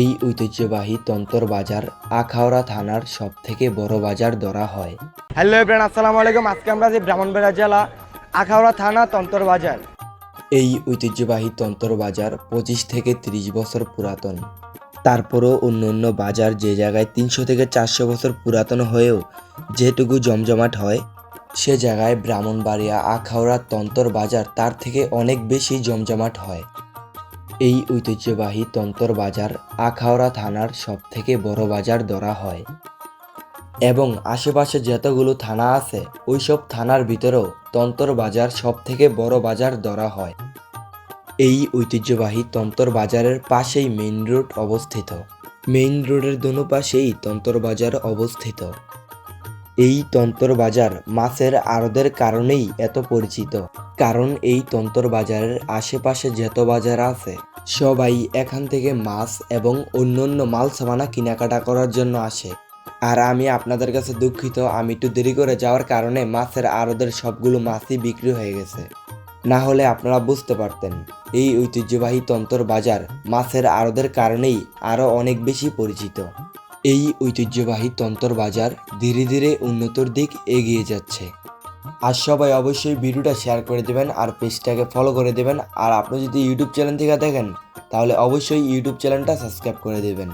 এই ঐতিহ্যবাহী তন্তর বাজার আখাউড়া থানার সব থেকে বড় বাজার ধরা হয়। হ্যালো এভরিওয়ান আসসালামু আলাইকুম। আজকে আমরা আছি ব্রাহ্মণবাড়িয়া জেলা আখাউড়া থানা তন্তর বাজার। এই ঐতিহ্যবাহী তন্তর বাজার পঁচিশ থেকে ত্রিশ বছর পুরাতন। তারপরও অন্য অন্য বাজার যে জায়গায় তিনশো থেকে চারশো বছর পুরাতন হয়েও যেটুকু জমজমাট হয় সে জায়গায় ব্রাহ্মণবাড়িয়া আখাউড়া তন্তর বাজার তার থেকে অনেক বেশি জমজমাট হয়। এই ঐতিহ্যবাহী তন্তর বাজার আখাউড়া থানার সবথেকে বড় বাজার ধরা হয়। এবং আশেপাশে যতগুলো থানা আছে, ওইসব থানার ভিতরেও তন্তর বাজার সব থেকে বড় বাজার ধরা হয়। এই ঐতিহ্যবাহী তন্তর বাজারের পাশেই মেইন রোড অবস্থিত। মেইন রোডের দোনো পাশেই তন্তর বাজার অবস্থিত। এই তন্তর বাজার মাছের আড়দের কারণেই এত পরিচিত। কারণ এই তন্তর বাজারের আশেপাশে যত বাজার আছে, সবাই এখান থেকে মাছ এবং অন্যান্য মাল সামানা কেনাকাটা করার জন্য আসে। আর আমি আপনাদের কাছে দুঃখিত, আমি একটু দেরি করে যাওয়ার কারণে মাছের আড়দের সবগুলো মাছই বিক্রি হয়ে গেছে। না হলে আপনারা বুঝতে পারতেন, এই ঐতিহ্যবাহী তন্তর বাজার মাছের আড়দের কারণেই আরও অনেক বেশি পরিচিত। এই ঐতিহ্যবাহী তন্তর বাজার ধীরে ধীরে উন্নতর দিক এগিয়ে যাচ্ছে। আর সবাই অবশ্যই ভিডিওটা শেয়ার করে দেবেন আর পেজটাকে ফলো করে দেবেন। আর আপনি যদি ইউটিউব চ্যানেল থেকে দেখেন, তাহলে অবশ্যই ইউটিউব চ্যানেলটা সাবস্ক্রাইব করে দেবেন।